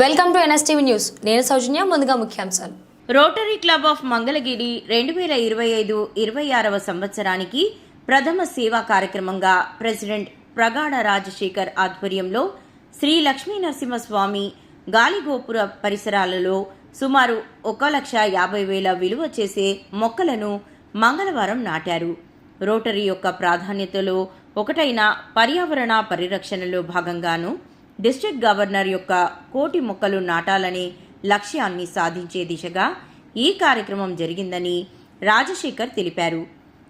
Welcome to NSTV news. నేను సౌజన్య ముందుగా ముఖ్యాంశాలు. రోటరీ క్లబ్ ఆఫ్ మంగళగిరి రెండు వేల ఇరవై ఐదు ఇరవై ఆరవ సంవత్సరానికి ప్రథమ సేవా కార్యక్రమంగా ప్రెసిడెంట్ ప్రగాఢ రాజశేఖర్ ఆధ్వర్యంలో శ్రీ లక్ష్మీ నరసింహస్వామి గాలిగోపుర పరిసరాలలో సుమారు ఒక లక్ష యాభై వేల విలువ చేసే మొక్కలను మంగళవారం నాటారు. రోటరీ యొక్క ప్రాధాన్యతలో ఒకటైన పర్యావరణ పరిరక్షణలో భాగంగాను డిస్ట్రిక్ట్ గవర్నర్ యొక్క కోటి మొక్కలు నాటాలనే లక్ష్యాన్ని సాధించే దిశగా ఈ కార్యక్రమం జరిగిందని రాజశేఖర్ తెలిపారు.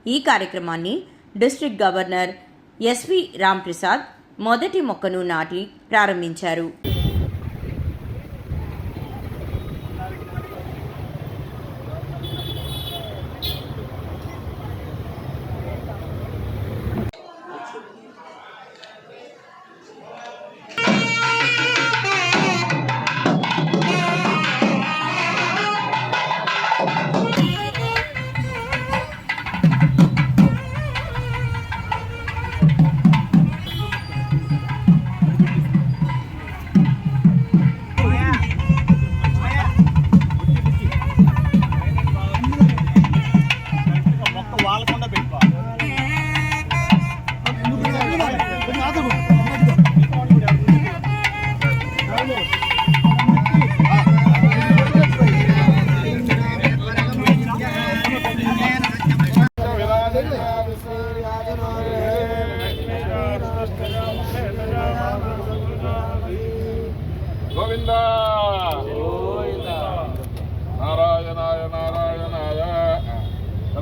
ఈ కార్యక్రమాన్ని డిస్ట్రిక్ట్ గవర్నర్ ఎస్వి రాంప్రసాద్ మొదటి మొక్కను నాటి ప్రారంభించారు. మొక్క వాళ్ళకుండా పెట్టుకోవాలి గోవింద నారాయణాయ నారాయణాయ ఎలా గుప్తా గారు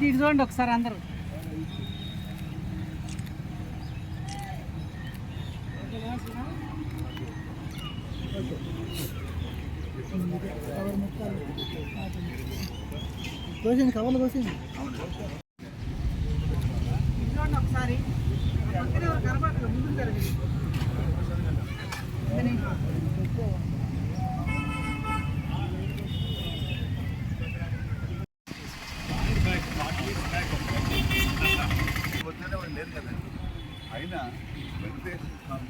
ఇటు ఇటు చూడండి ఒకసారి అందరూ. కోసింది కవర్లు కోసింది. కదండి అయినా వెంకటేశ్వర స్వామి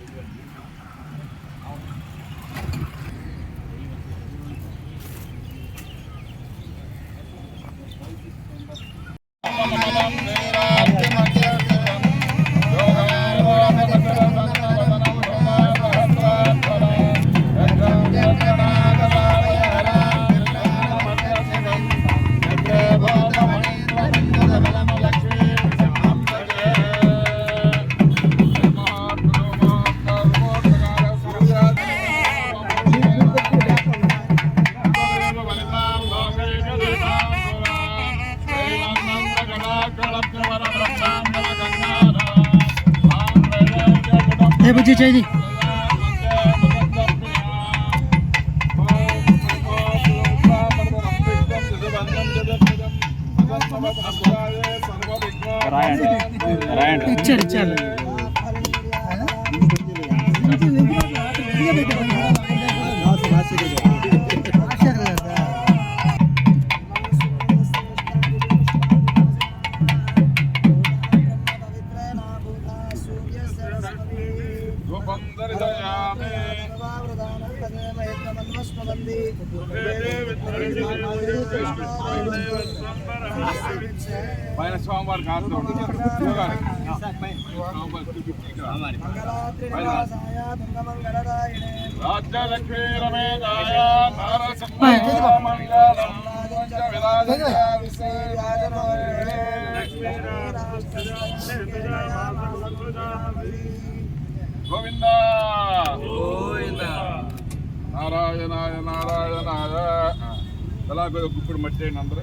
એ બધી ચાઈ રાયણ રાયણ ચાલ ચાલ రాజ్యలక్ష్మీ రమేదాయ నారసింహమంగళం గోవింద. నారాయణాయ నారాయణాయ. ఎలా గుప్పుడు మట్టి అందరూ.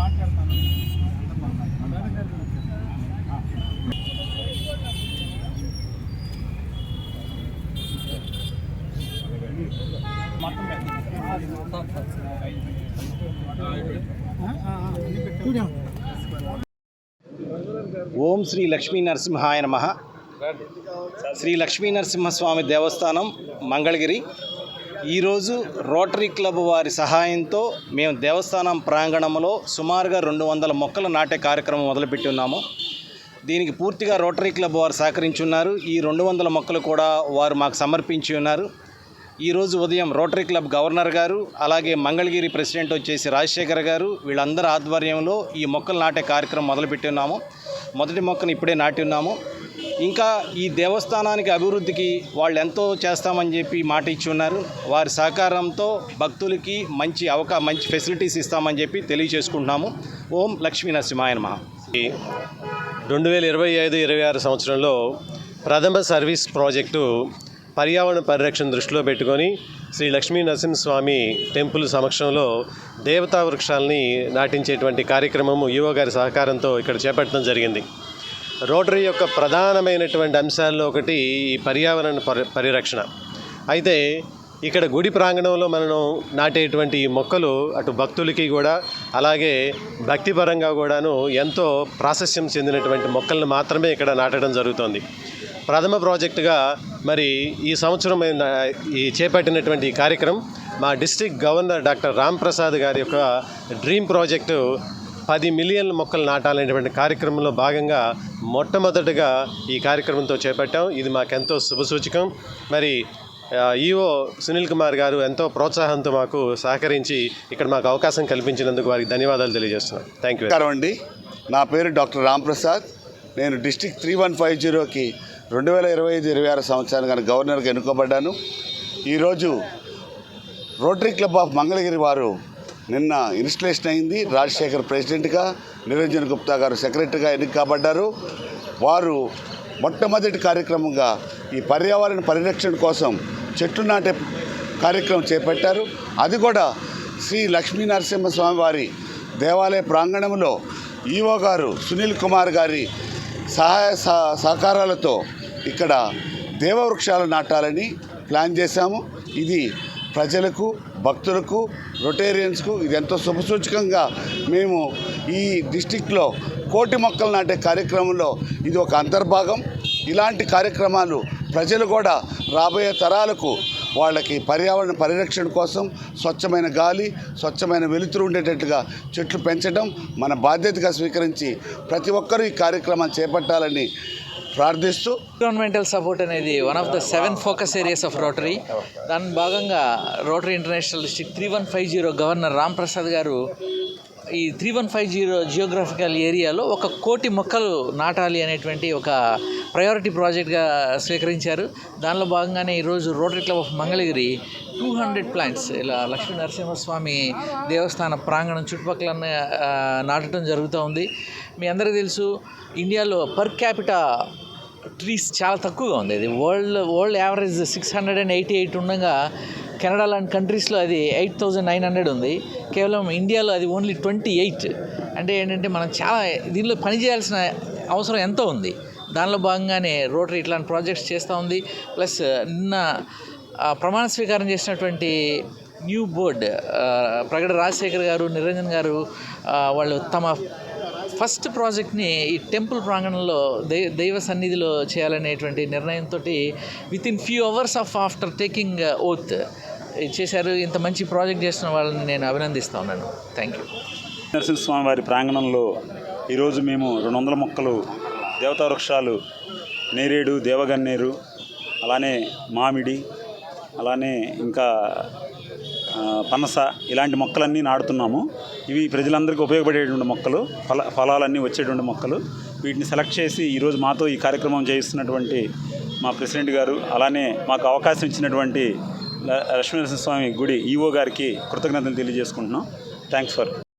మాట్లాడతాను. ఓం శ్రీ లక్ష్మీ నరసింహాయ నమ. శ్రీ లక్ష్మీ నరసింహస్వామి దేవస్థానం మంగళగిరి. ఈరోజు రోటరీ క్లబ్ వారి సహాయంతో మేము దేవస్థానం ప్రాంగణంలో సుమారుగా రెండు వందల మొక్కలు నాటే కార్యక్రమం మొదలుపెట్టి ఉన్నాము. దీనికి పూర్తిగా రోటరీ క్లబ్ వారు సహకరించున్నారు. ఈ రెండు వందల మొక్కలు కూడా వారు మాకు సమర్పించి ఉన్నారు. ఈరోజు ఉదయం రోటరీ క్లబ్ గవర్నర్ గారు అలాగే మంగళగిరి ప్రెసిడెంట్ వచ్చేసి రాజశేఖర్ గారు వీళ్ళందరి ఆధ్వర్యంలో ఈ మొక్కలు నాటే కార్యక్రమం మొదలుపెట్టి ఉన్నాము. మొదటి మొక్కను ఇప్పుడే నాటి ఉన్నాము. ఇంకా ఈ దేవస్థానానికి అభివృద్ధికి వాళ్ళు ఎంతో చేస్తామని చెప్పి మాట ఇచ్చి ఉన్నారు. వారి సహకారంతో భక్తులకి మంచి అవకా మంచి ఫెసిలిటీస్ ఇస్తామని చెప్పి తెలియజేసుకుంటున్నాము. ఓం లక్ష్మీ నరసింహాయ నమః. రెండు వేల ఇరవై ఐదు ఇరవై ఆరు సంవత్సరంలో ప్రథమ సర్వీస్ ప్రాజెక్టు పర్యావరణ పరిరక్షణ దృష్టిలో పెట్టుకొని శ్రీ లక్ష్మీ నరసింహస్వామి టెంపుల్ సమక్షంలో దేవతా వృక్షాలని నాటించేటువంటి కార్యక్రమము యువ గారి సహకారంతో ఇక్కడ చేపట్టడం జరిగింది. రోటరీ యొక్క ప్రధానమైనటువంటి అంశాల్లో ఒకటి ఈ పర్యావరణ పరి పరిరక్షణ. అయితే ఇక్కడ గుడి ప్రాంగణంలో మనం నాటేటువంటి ఈ మొక్కలు అటు భక్తులకి కూడా అలాగే భక్తిపరంగా కూడాను ఎంతో ప్రాశస్యం చెందినటువంటి మొక్కలను మాత్రమే ఇక్కడ నాటడం జరుగుతోంది. ప్రథమ ప్రాజెక్టుగా మరి ఈ సంవత్సరం ఈ చేపట్టినటువంటి ఈ కార్యక్రమం మా district governor doctor Ram Prasad గారి యొక్క డ్రీమ్ ప్రాజెక్టు పది మిలియన్ల మొక్కలు నాటాలనేటువంటి కార్యక్రమంలో భాగంగా మొట్టమొదటిగా ఈ కార్యక్రమంతో చేపట్టాం. ఇది మాకెంతో శుభసూచకం మరి ఈఓ సునీల్ కుమార్ గారు ఎంతో ప్రోత్సాహంతో మాకు సహకరించి ఇక్కడ మాకు అవకాశం కల్పించినందుకు వారికి ధన్యవాదాలు తెలియజేస్తున్నాం. థ్యాంక్ యూ అండి. నా పేరు డాక్టర్ రాంప్రసాద్. నేను డిస్టిక్ త్రీ వన్ ఫైవ్ జీరోకి రెండు వేల ఇరవై ఐదు ఇరవై ఆరు సంవత్సరానికి గవర్నర్గా ఎన్నుకోబడ్డాను. ఈరోజు రోటరీ క్లబ్ ఆఫ్ మంగళగిరి వారు నిన్న ఇన్స్టలేషన్ అయింది. రాజశేఖర్ ప్రెసిడెంట్గా నిరంజన్ గుప్తా గారు సెక్రటరీగా ఎన్నిక కాబడ్డారు. వారు మొట్టమొదటి కార్యక్రమంగా ఈ పర్యావరణ పరిరక్షణ కోసం చెట్లు నాటే కార్యక్రమం చేపట్టారు. అది కూడా శ్రీ లక్ష్మీ నరసింహస్వామి వారి దేవాలయ ప్రాంగణంలో ఈవో గారు సునీల్ కుమార్ గారి సహాయ సహకారాలతో ఇక్కడ దేవవృక్షాలు నాటాలని ప్లాన్ చేశాము. ఇది ప్రజలకు భక్తులకు రొటేరియన్స్కు ఇది ఎంతో శుభసూచకంగా మేము ఈ డిస్టిక్లో కోటి మొక్కలు నాటే కార్యక్రమంలో ఇది ఒక అంతర్భాగం. ఇలాంటి కార్యక్రమాలు ప్రజలు కూడా రాబోయే తరాలకు వాళ్ళకి పర్యావరణ పరిరక్షణ కోసం స్వచ్ఛమైన గాలి స్వచ్ఛమైన వెలుతురు ఉండేటట్లుగా చెట్లు పెంచడం మన బాధ్యతగా స్వీకరించి ప్రతి ఒక్కరూ ఈ కార్యక్రమాన్ని చేపట్టాలని ప్రార్థిస్తూ గవర్నమెంటల్ సపోర్ట్ అనేది one of the seven focus areas of rotary దాని భాగంగా rotary international district three one five zero governor Ram Prasad గారు ఈ three one five zero geographical ఏరియాలో ఒక కోటి మొక్కలు నాటాలి అనేటువంటి ఒక ప్రయారిటీ ప్రాజెక్ట్గా స్వీకరించారు. దానిలో భాగంగానే ఈరోజు rotary club of Mangalagiri two hundred plants ఇలా లక్ష్మీ నరసింహస్వామి దేవస్థాన ప్రాంగణం చుట్టుపక్కల నాటడం జరుగుతూ ఉంది. మీ అందరికీ తెలుసు ఇండియాలో పర్ క్యాపిటా ట్రీస్ చాలా తక్కువగా ఉంది. అది world world average six hundred and eighty eight ఉండగా కెనడా లాంటి కంట్రీస్లో అది ఎయిట్ థౌజండ్ నైన్ హండ్రెడ్ ఉంది. కేవలం ఇండియాలో అది ఓన్లీ ట్వంటీ ఎయిట్ అంటే ఏంటంటే మనం చాలా దీనిలో పనిచేయాల్సిన అవసరం ఎంతో ఉంది. దానిలో భాగంగానే రోటరీ ఇట్లాంటి ప్రాజెక్ట్స్ చేస్తూ ఉంది. ప్లస్ నిన్న ప్రమాణ స్వీకారం చేసినటువంటి న్యూ బోర్డ్ ప్రగడ రాజశేఖర్ గారు నిరంజన్ గారు వాళ్ళు తమ ఫస్ట్ ప్రాజెక్ట్ని ఈ టెంపుల్ ప్రాంగణంలో దై దైవ సన్నిధిలో చేయాలనేటువంటి నిర్ణయంతో with in few hours of after taking oath చేశారు. ఇంత మంచి ప్రాజెక్ట్ చేసిన వాళ్ళని నేను అభినందిస్తా ఉన్నాను. థ్యాంక్ యూ నరసింహస్వామి వారి ప్రాంగణంలో ఈరోజు మేము రెండు వందల మొక్కలు దేవతా వృక్షాలు నేరేడు దేవగన్నేరు అలానే మామిడి అలానే ఇంకా పనస ఇలాంటి మొక్కలన్నీ నాటుతున్నాము. ఇవి ప్రజలందరికీ ఉపయోగపడేటువంటి మొక్కలు ఫల ఫలాలన్నీ వచ్చేటువంటి మొక్కలు. వీటిని సెలెక్ట్ చేసి ఈరోజు మాతో ఈ కార్యక్రమం చేయిస్తున్నటువంటి మా ప్రెసిడెంట్ గారు అలానే మాకు అవకాశం ఇచ్చినటువంటి ల- లక్ష్మీనరసింహస్వామి గుడి ఈఓ గారికి కృతజ్ఞతలు తెలియజేసుకుంటున్నాం. Thanks for